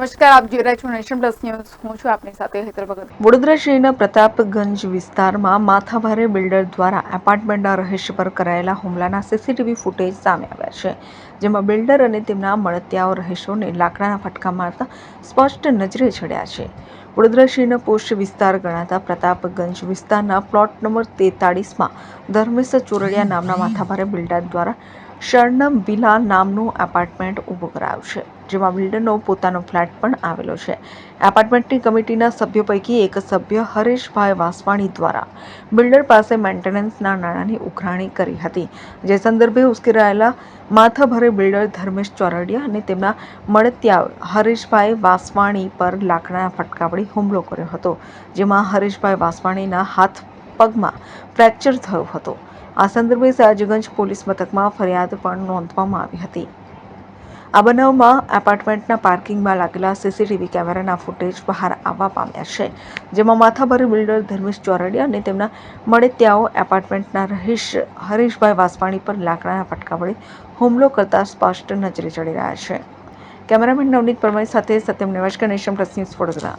નમસ્કાર, આપ જોઈ રહ્યા છો નેશન પ્લસ ન્યૂઝ. હું છું આપની સાથે હેતર ભગત. વડોદરા શહેરના પ્રતાપગંજ વિસ્તારમાં માથાભારે બિલ્ડર દ્વારા એપાર્ટમેન્ટના રહસ્ય પર કરાયેલા હુમલાના સીસીટીવી ફૂટેજ સામે આવ્યા છે, જેમાં બિલ્ડર અને તેમના મળતિયાઓ રહીશોને લાકડાના ફટકા મારતા સ્પષ્ટ નજરે ચડ્યા છે. વડોદરા શહેરના પોસ્ટ વિસ્તાર ગણાતા પ્રતાપગંજ વિસ્તારના પ્લોટ નંબર તેતાળીસમાં ધર્મેશ ચોરડિયા નામના માથાભારે બિલ્ડર દ્વારા શરણમ વિલા નામનું એપાર્ટમેન્ટ ઊભું કરાયું છે, જેમાં બિલ્ડરનો પોતાનો ફ્લેટ પણ આવેલો છે. એપાર્ટમેન્ટની કમિટીના સભ્યો પૈકી એક સભ્ય હરેશભાઈ વાસવાણી દ્વારા બિલ્ડર પાસે મેન્ટેનન્સના નાણાંની ઉઘરાણી કરી હતી. જે સંદર્ભે ઉશ્કેરાયેલા માથાભરે બિલ્ડર ધર્મેશ ચોરડિયા અને તેમના મળતિયા હરેશભાઈ વાસવાણી પર લાકડાના ફટકાવડી હુમલો કર્યો હતો, જેમાં હરેશભાઈ વાસવાણીના હાથ પગમાં ફ્રેક્ચર થયો હતો. આ સંદર્ભે સયાજગંજ પોલીસ મથકમાં ફરિયાદ પણ નોંધવામાં આવી હતી. આ બનાવમાં એપાર્ટમેન્ટના પાર્કિંગમાં લાગેલા સીસીટીવી કેમેરાના ફૂટેજ બહાર આવવા પામ્યા છે, જેમાં માથાભારે બિલ્ડર ધર્મેશ ચોરડિયા અને તેમના મળતિયાઓ એપાર્ટમેન્ટના રહીશ હરીશભાઈ વાસવાણી પર લાકડાના ફટકા વડે હુમલો કરતા સ્પષ્ટ નજરે ચડી રહ્યા છે. કેમેરામેન નવનીત પરમાર સાથે સત્યમ નેવાશકર ગણેશમ પ્લસ ન્યૂઝ, વડોદરા.